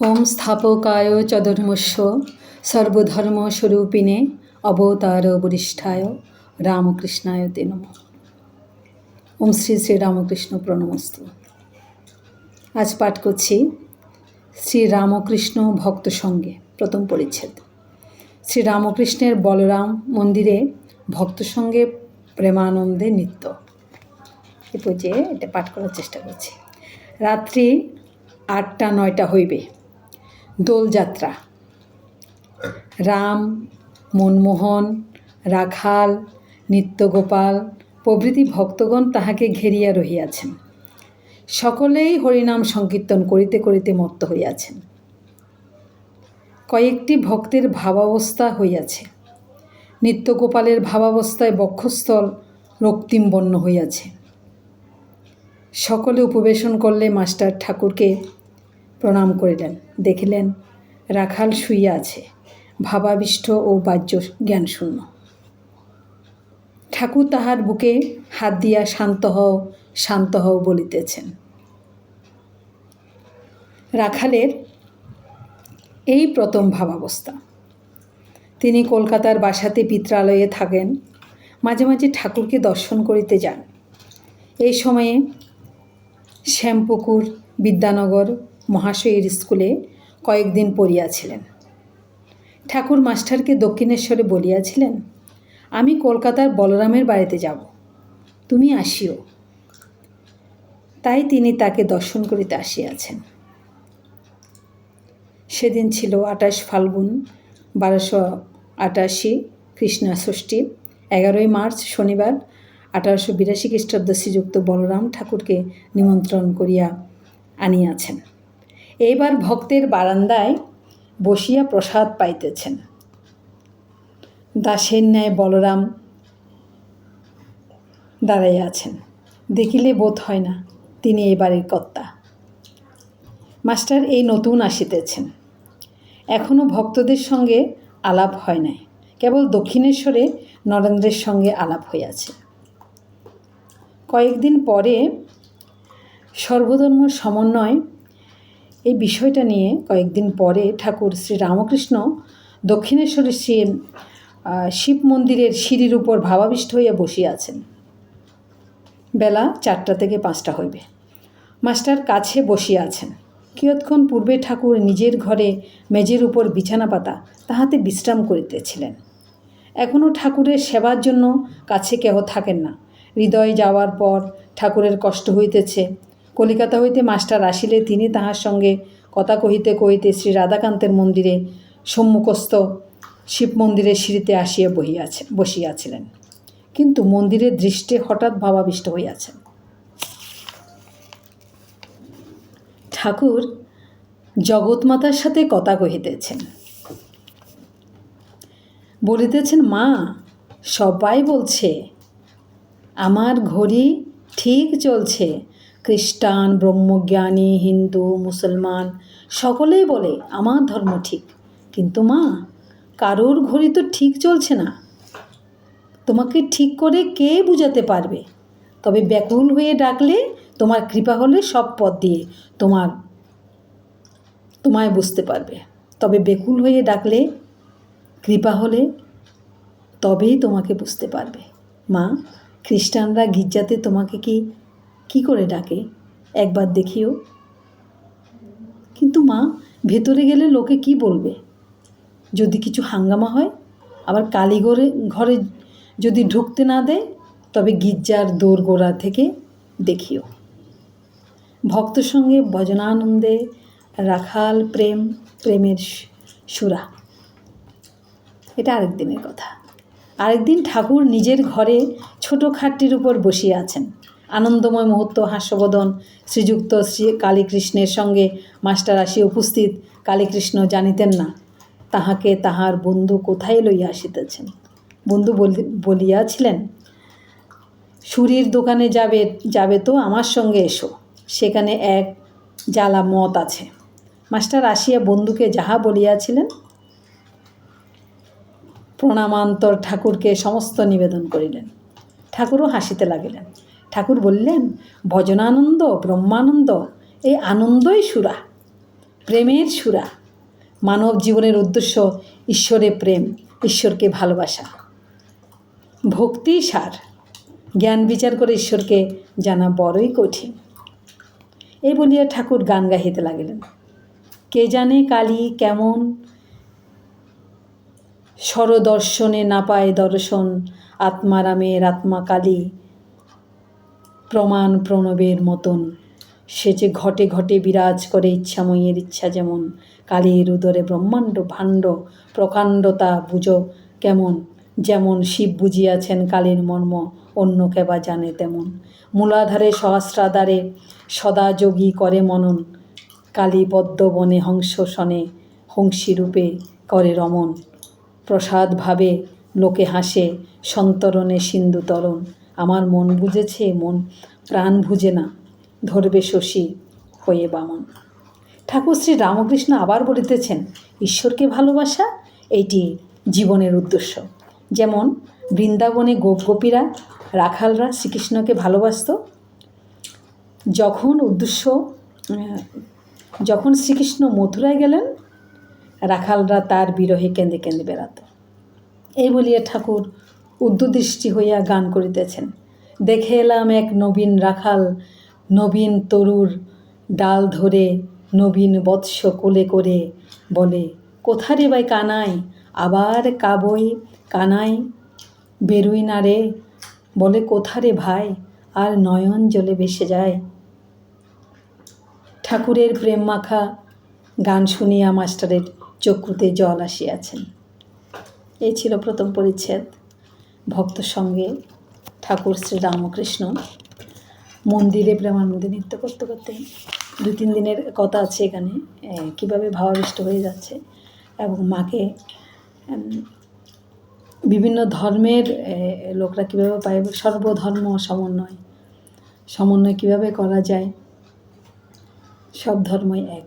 ওম স্থাপকায় চ ধর্মস্ব সর্বধর্মস্বরূপিণে অবতার বরিষ্ঠায় রামকৃষ্ণায় তে নম ওম শ্রী শ্রী রামকৃষ্ণ প্রণমস্তু আজ পাঠ করছি শ্রী রামকৃষ্ণ ভক্ত সঙ্গে, প্রথম পরিচ্ছেদ। শ্রী রামকৃষ্ণের বলরাম মন্দিরে ভক্ত সঙ্গে প্রেমানন্দে নৃত্য। এ পর্যায়ে এটা পাঠ করার চেষ্টা করছি। রাত্রি আটটা নয়টা হইবে। দোলযাত্রা। রাম, মনমোহন, রাখাল, নিত্যগোপাল প্রভৃতি ভক্তগণ তাহাকে ঘেরিয়া রহিয়াছেন। সকলেই হরিনাম সংকীর্তন করিতে করিতে মত্ত হইয়াছেন। কয়েকটি ভক্তের ভাবাবস্থা হইয়াছে। নিত্যগোপালের ভাবাবস্থায় বক্ষস্থল রক্তিম বন্য হইয়াছে। সকলে উপবেশন করলে মাস্টার ঠাকুরকে প্রণাম করিলেন। দেখিলেন, রাখাল শুইয়া আছে। ভাবাবিষ্ট ও বাহ্য জ্ঞানশূন্য। ঠাকুর তাহার বুকে হাত দিয়া শান্ত হও শান্ত হও বলিতেছেন। রাখালের এই প্রথম ভাবাবস্থা। তিনি কলকাতার বাসাতে পিত্রালয়ে থাকেন। মাঝে মাঝে ঠাকুরকে দর্শন করিতে যান। এই সময়ে শ্যামপুকুর, বিদ্যানগর মহাশয়ের স্কুলে কয়েকদিন পড়িয়াছিলেন। ঠাকুর মাস্টারকে দক্ষিণেশ্বরে বলিয়াছিলেন, আমি কলকাতার বলরামের বাড়িতে যাব, তুমি আসিও। তাই তিনি তাকে দর্শন করিতে আসিয়াছেন। সেদিন ছিল আঠাশ ফাল্গুন, বারোশো আটাশি কৃষ্ণা ষষ্ঠী এগারোই মার্চ, শনিবার, আঠারোশো বিরাশি খ্রিস্টাব্দ শ্রীযুক্ত বলরাম ঠাকুরকে নিমন্ত্রণ করিয়া আনিয়াছেন। এইবার ভক্তের বারান্দায় বসিয়া প্রসাদ পাইতেছেন। দাসের ন্যায় বলরাম দাঁড়াইয়া আছেন। দেখিলে বোধ হয় না তিনি এই বাড়ির কর্তা। মাস্টার এই নতুন আসিতেছেন। এখনও ভক্তদের সঙ্গে আলাপ হয় নাই। কেবল দক্ষিণেশ্বরে নরেন্দ্রের সঙ্গে আলাপ হইয়াছে। কয়েকদিন পরে সর্বধর্ম সমন্বয় এই বিষয়টা নিয়ে কয়েকদিন পরে ঠাকুর শ্রী রামকৃষ্ণ দক্ষিণেশ্বরের শ্রী শিব মন্দিরের সিঁড়ির উপর ভাবাবিষ্ট হইয়া বসিয়া আছেন। বেলা চারটা থেকে পাঁচটা হইবে। মাস্টার কাছে বসিয়া আছেন। কিয়ৎক্ষণ পূর্বে ঠাকুর নিজের ঘরে মেজের উপর বিছানা পাতা তাহাতে বিশ্রাম করিতেছিলেন। এখনও ঠাকুরের সেবার জন্য কাছে কেহ থাকেন না। হৃদয় যাওয়ার পর ঠাকুরের কষ্ট হইতেছে। কলিকাতা হইতে মাস্টার আসিলে তিনি তাহার সঙ্গে কথা কহিতে কহিতে শ্রী রাধাকান্তের মন্দিরে সম্মুখস্থ শিব মন্দিরের সিঁড়িতে আসিয়া বহিয়াছে, বসিয়াছিলেন। কিন্তু মন্দিরের দৃষ্টে হঠাৎ ভাবাবিষ্ট হইয়াছেন। ঠাকুর জগৎমাতার সাথে কথা কহিতেছেন। বলিতেছেন, মা, সবাই বলছে, আমার ঘড়ি ঠিক চলছে খ্রিস্টান, ব্রহ্মজ্ঞানী, হিন্দু, মুসলমান, সকলেই বলে, আমার ধর্ম ঠিক। কিন্তু মা, কারোর ঘড়ি তো ঠিক চলছে না। তোমাকে ঠিক করে কে বুঝাতে পারবে? তবে ব্যাকুল হয়ে ডাকলে তোমার কৃপা হলে সব পথ দিয়ে তোমার, তোমায় বুঝতে পারবে। তবে বেকুল হয়ে ডাকলে কৃপা হলে তবেই তোমাকে বুঝতে পারবে। মা, খ্রিস্টানরা গির্জাতে তোমাকে কি কি করে ডাকে? একবার দেখিও। কিন্তু মা, ভেতরে গেলে লোকে কি বলবে? যদি কিছু হাঙ্গামা হয়, আবার কালীঘরে, ঘরে যদি ঢুকতে না দেয়, তবে গির্জার দোরগোড়া থেকে দেখিও। ভক্ত সঙ্গে ভজনানন্দে রাখাল প্রেম, প্রেমের সুরা। এটা আরেক দিনের কথা। আরেকদিন ঠাকুর নিজের ঘরে ছোট খাটটির উপর বসিয়ে আছেন। আনন্দময় মুহূর্ত, হাস্যবোধন শ্রীযুক্ত শ্রী কালীকৃষ্ণের সঙ্গে মাস্টার আসি উপস্থিত। কালীকৃষ্ণ জানিতেন না, তাহাকে তাহার বন্ধু কোথায় লইয়া আসিতেছেন? বন্ধু বলিয়াছিলেন, সুরির দোকানে যাবে যাবে তো আমার সঙ্গে এসো, সেখানে এক জ্বালা মত আছে। মাস্টার আসিয়া বন্ধুকে যাহা বলিয়াছিলেন, প্রণামান্তর ঠাকুরকে সমস্ত নিবেদন করিলেন। ঠাকুরও হাসিতে লাগিলেন। ঠাকুর বললেন, ভজনানন্দ, ব্রহ্মানন্দ, এই আনন্দই সুরা, প্রেমের সুরা। মানব জীবনের উদ্দেশ্য ঈশ্বরে প্রেম, ঈশ্বরকে ভালোবাসা। ভক্তি সার, জ্ঞান বিচার করে ঈশ্বরকে জানা বড়ই কঠিন। এই বলিয়া ঠাকুর গান গাহিতে লাগিলেন। কে জানে কালী কেমন স্বরদর্শনে না পায় দর্শন, আত্মারামের আত্মা কালী। প্রমাণ প্রণবের মতন। সে যে ঘটে ঘটে বিরাজ করে ইচ্ছাময়ের ইচ্ছা যেমন কালীর উদরে ব্রহ্মাণ্ড, ভাণ্ড প্রকাণ্ডতা বুঝো কেমন? যেমন শিব বুঝিয়াছেন কালীর মর্ম, অন্য কেবা জানে তেমন। মূলাধারে সহস্রাধারে সদা যোগী করে মনন। কালী পদ্ম বনে হংস শনে হংসী রূপে করে রমন। প্রসাদ ভাবে লোকে হাসে, সন্তরণে সিন্ধু তরণ। আমার মন বুঝেছে, মন প্রাণ বুঝে না, ধরবে শশী হয়ে বামন। ঠাকুর শ্রী রামকৃষ্ণ আবার বলিতেছেন, ঈশ্বরকে ভালোবাসা এইটি জীবনের উদ্দেশ্য। যেমন, বৃন্দাবনে গোপ গোপীরা রাখালরা শ্রীকৃষ্ণকে ভালোবাসত, যখন উদ্দেশ্য যখন শ্রীকৃষ্ণ মথুরায় গেলেন, রাখালরা তার বিরহে কেঁদে কেঁদে বেড়াত। এই বলিয়া ঠাকুর উদ্যদৃষ্টি হইয়া গান করিতেছেন। দেখে এলাম এক নবীন রাখাল, নবীন তরুর ডাল ধরে নবীন বৎস কোলে করে বলে, কোথারে বাই কানাই? আবার কাবই? কানাই? বেরুই না রে? বলে, কোথারে ভাই? আর নয়ন জলে ভেসে যায়। ঠাকুরের প্রেম মাখা গান শুনিয়া মাস্টারের চক্ষুতে জল আসিয়াছেন। এই ছিল প্রথম পরিচ্ছেদ। ভক্ত সঙ্গে ঠাকুর শ্রী রামকৃষ্ণ মন্দিরে প্রেমানন্দে নৃত্য করতে করতে দু তিন দিনের কথা আছে এখানে কীভাবে ভাবাবিষ্ট হয়ে যাচ্ছে এবং মাকে বিভিন্ন ধর্মের লোকরা কীভাবে পায় সর্বধর্ম সমন্বয় সমন্বয় কীভাবে করা যায়, সব ধর্মই এক।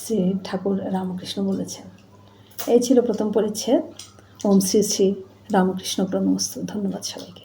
শ্রী ঠাকুর রামকৃষ্ণ বলেছেন। এই ছিল প্রথম পরিচ্ছেদ। ওম শ্রী শ্রী রামকৃষ্ণ প্রণমস্তু। ধন্যবাদ সবাইকে।